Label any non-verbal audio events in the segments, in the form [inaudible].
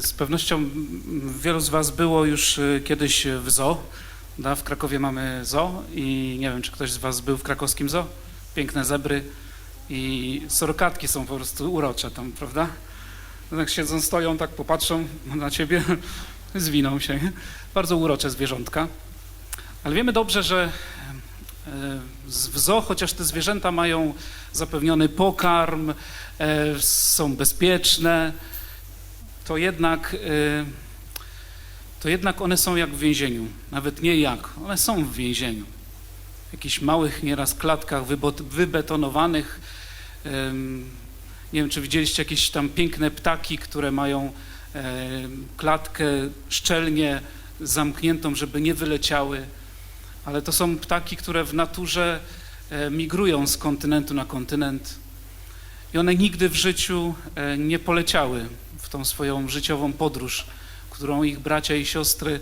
Z pewnością wielu z Was było już y, kiedyś w zoo. Da? W Krakowie mamy zoo i nie wiem, czy ktoś z Was był w krakowskim zoo. Piękne zebry i sorokatki są po prostu urocze tam, prawda? Tak siedzą, stoją, tak popatrzą na Ciebie, [laughs] zwiną się. Bardzo urocze zwierzątka. Ale wiemy dobrze, że z- w zoo, chociaż te zwierzęta mają zapewniony pokarm, e, są bezpieczne, to jednak, y, to jednak one są jak w więzieniu. Nawet nie jak, one są w więzieniu. W jakichś małych nieraz klatkach wybetonowanych. Nie wiem, czy widzieliście jakieś tam piękne ptaki, które mają em, klatkę szczelnie zamkniętą, żeby nie wyleciały. Ale to są ptaki, które w naturze e, migrują z kontynentu na kontynent. I one nigdy w życiu e, nie poleciały w tą swoją życiową podróż, którą ich bracia i siostry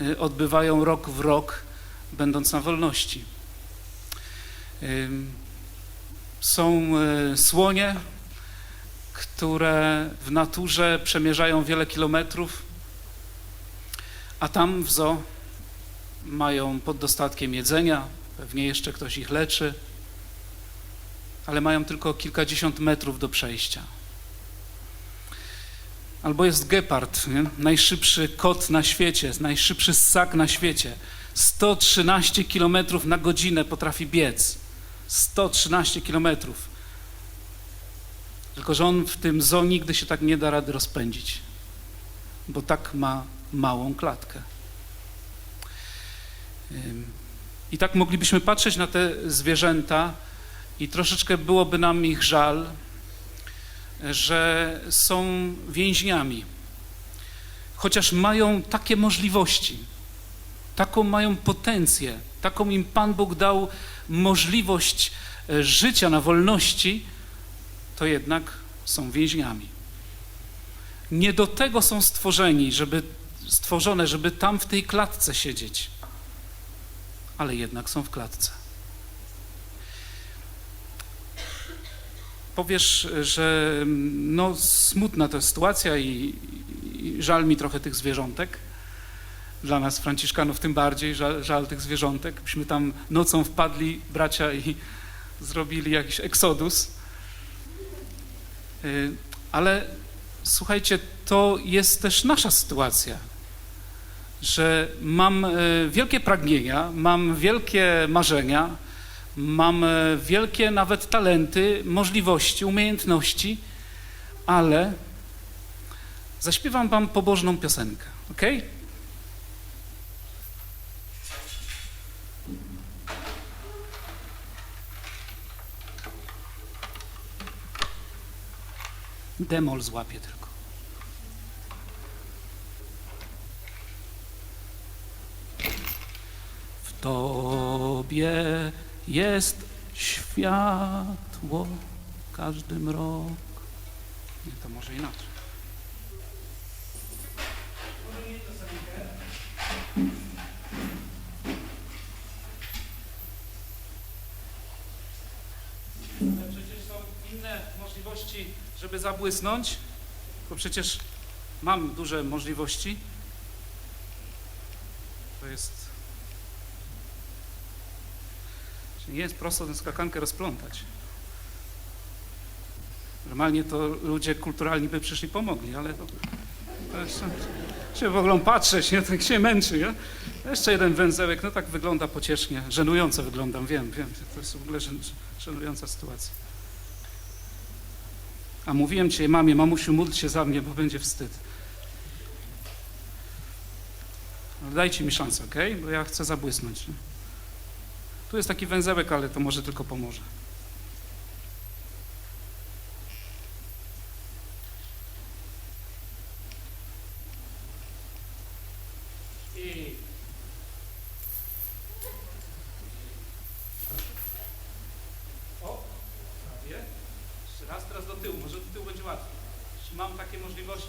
e, odbywają rok w rok, będąc na wolności. Są e, słonie, które w naturze przemierzają wiele kilometrów, a tam w zoo mają pod dostatkiem jedzenia, pewnie jeszcze ktoś ich leczy, ale mają tylko kilkadziesiąt metrów do przejścia. Albo jest gepard, nie? najszybszy kot na świecie, najszybszy ssak na świecie. 113 km na godzinę potrafi biec. 113 km. Tylko, że on w tym zoo nigdy się tak nie da rady rozpędzić, bo tak ma małą klatkę. I tak moglibyśmy patrzeć na te zwierzęta i troszeczkę byłoby nam ich żal, że są więźniami, chociaż mają takie możliwości, taką mają potencję, taką im Pan Bóg dał możliwość e, życia na wolności, to jednak są więźniami. Nie do tego są stworzeni, żeby stworzone, żeby tam w tej klatce siedzieć, ale jednak są w klatce. Powiesz, że no, smutna to sytuacja i, i żal mi trochę tych zwierzątek. Dla nas, Franciszkanów, tym bardziej żal, żal tych zwierzątek. Byśmy tam nocą wpadli, bracia, i zrobili jakiś eksodus. Y, Ale słuchajcie, to jest też nasza sytuacja, że mam y, wielkie pragnienia, mam wielkie marzenia, mam e, wielkie nawet talenty, możliwości, umiejętności, ale zaśpiewam wam pobożną piosenkę, ok? Demol złapię tylko. W Tobie jest światło każdy mrok. Nie, to może inaczej. Przecież są inne możliwości, żeby zabłysnąć, bo przecież mam duże możliwości. To jest Nie jest prosto tę skakankę rozplątać. Normalnie to ludzie kulturalni by przyszli pomogli, ale to, to jeszcze, się w ogóle patrzeć, nie? tak się męczy. Nie? Jeszcze jeden węzełek, no tak wygląda pociesznie. Żenująco wyglądam, wiem, wiem. To jest w ogóle żen, żenująca sytuacja. A mówiłem ci, mamie, mamusiu, módl się za mnie, bo będzie wstyd. Ale dajcie mi szansę, ok? Bo ja chcę zabłysnąć. Nie? Tu jest taki węzełek, ale to może tylko pomoże. Mam takie możliwości.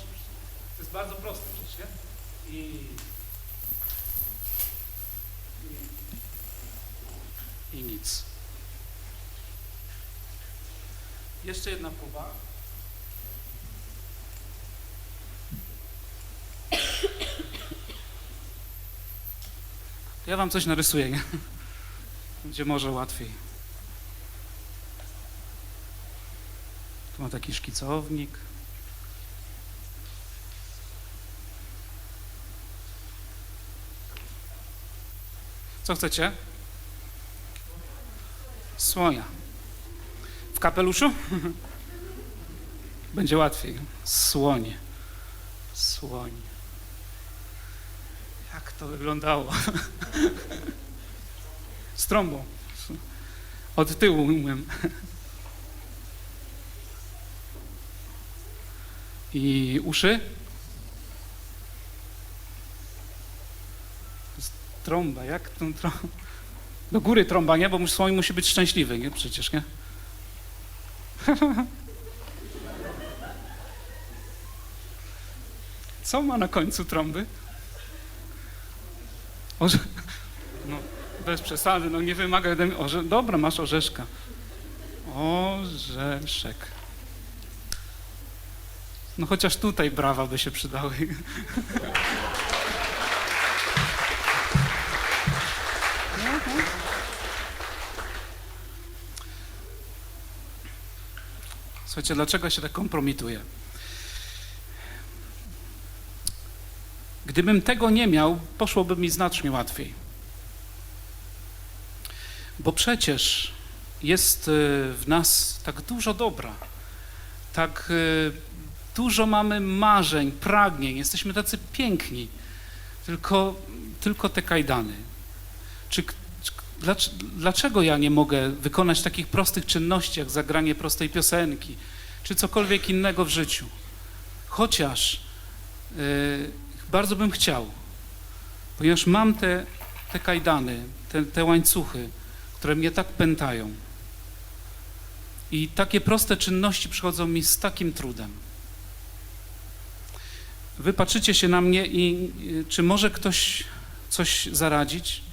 To jest bardzo proste przecież, nie? I Jeszcze jedna próba. Ja wam coś narysuję, nie? Będzie może łatwiej. Tu ma taki szkicownik. Co chcecie? Słonia. W kapeluszu? [laughs] Będzie łatwiej. Słonie. Słoń. Jak to wyglądało? [laughs] Z trąbą. Od tyłu umiem. I uszy? Trąba, jak tą trąbę? Do góry trąba, nie? Bo słoń musi być szczęśliwy, nie? Przecież, nie? [laughs] Co ma na końcu trąby? Orze... No, bez przesady, no nie wymaga mnie. Orze... Dobra, masz orzeszka. Orzeszek. No chociaż tutaj brawa by się przydały. [laughs] Słuchajcie, dlaczego się tak kompromituję? Gdybym tego nie miał, poszłoby mi znacznie łatwiej. Bo przecież jest y, w nas tak dużo dobra, tak y, dużo mamy marzeń, pragnień, jesteśmy tacy piękni, tylko, tylko te kajdany. Czy, dlaczego ja nie mogę wykonać takich prostych czynności, jak zagranie prostej piosenki, czy cokolwiek innego w życiu? Chociaż y, bardzo bym chciał, ponieważ mam te, te kajdany, te, te łańcuchy, które mnie tak pętają. I takie proste czynności przychodzą mi z takim trudem. Wy patrzycie się na mnie i y, czy może ktoś coś zaradzić?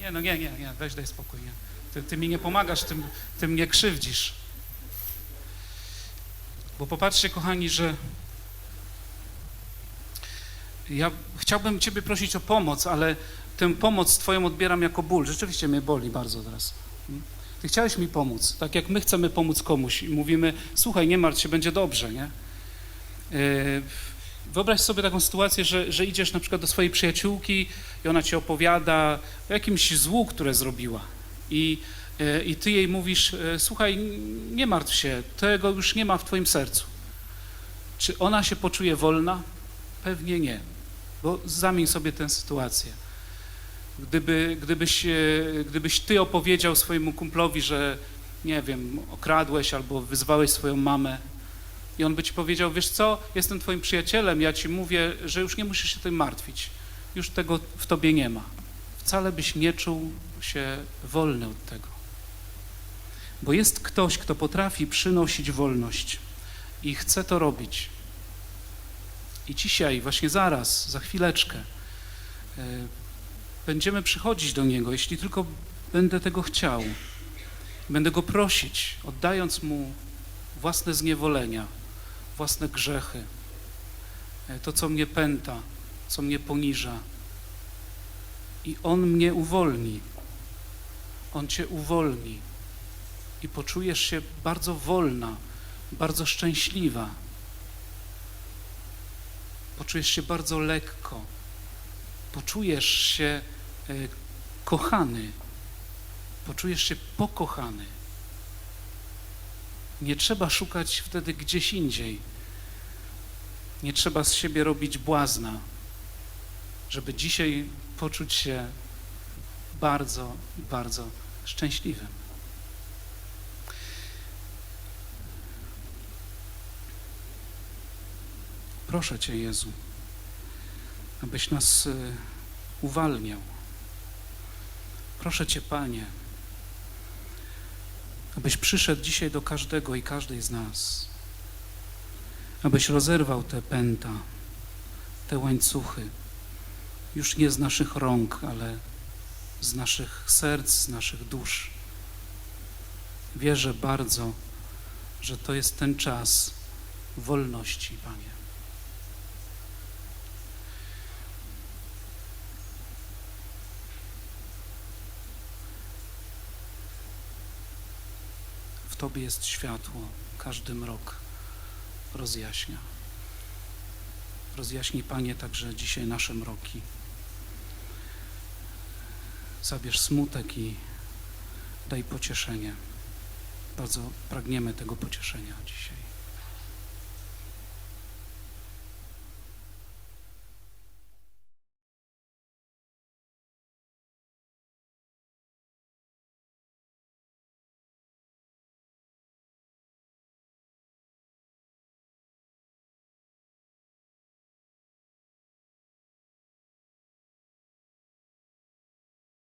Nie, no nie, nie, nie, weź daj spokój. Nie. Ty, ty mi nie pomagasz, ty, ty mnie krzywdzisz. Bo popatrzcie, kochani, że ja chciałbym Ciebie prosić o pomoc, ale tę pomoc Twoją odbieram jako ból. Rzeczywiście mnie boli bardzo teraz. Ty chciałeś mi pomóc, tak jak my chcemy pomóc komuś i mówimy, słuchaj, nie martw się, będzie dobrze, nie? Yy, Wyobraź sobie taką sytuację, że, że idziesz na przykład do swojej przyjaciółki i ona ci opowiada o jakimś złu, które zrobiła. I, e, I ty jej mówisz, e, słuchaj, nie martw się, tego już nie ma w twoim sercu. Czy ona się poczuje wolna? Pewnie nie, bo zamień sobie tę sytuację. Gdyby, gdybyś, e, gdybyś ty opowiedział swojemu kumplowi, że nie wiem, okradłeś albo wyzwałeś swoją mamę, i on by ci powiedział, wiesz co, jestem twoim przyjacielem, ja ci mówię, że już nie musisz się tym martwić. Już tego w tobie nie ma. Wcale byś nie czuł się wolny od tego. Bo jest ktoś, kto potrafi przynosić wolność i chce to robić. I dzisiaj, właśnie zaraz, za chwileczkę, e, będziemy przychodzić do Niego, jeśli tylko będę tego chciał. Będę Go prosić, oddając Mu własne zniewolenia, własne grzechy, e, to, co mnie pęta, co mnie poniża. I On mnie uwolni. On Cię uwolni. I poczujesz się bardzo wolna, bardzo szczęśliwa. Poczujesz się bardzo lekko. Poczujesz się e, kochany. Poczujesz się pokochany. Nie trzeba szukać wtedy gdzieś indziej. Nie trzeba z siebie robić błazna, żeby dzisiaj poczuć się bardzo, bardzo szczęśliwym. Proszę Cię, Jezu, abyś nas y, uwalniał. Proszę Cię, Panie, abyś przyszedł dzisiaj do każdego i każdej z nas, abyś rozerwał te pęta, te łańcuchy, już nie z naszych rąk, ale z naszych serc, z naszych dusz. Wierzę bardzo, że to jest ten czas wolności, Panie. W Tobie jest światło, każdy mrok rozjaśnia. Rozjaśnij, Panie, także dzisiaj nasze mroki. Zabierz smutek i daj pocieszenie. Bardzo pragniemy tego pocieszenia dzisiaj.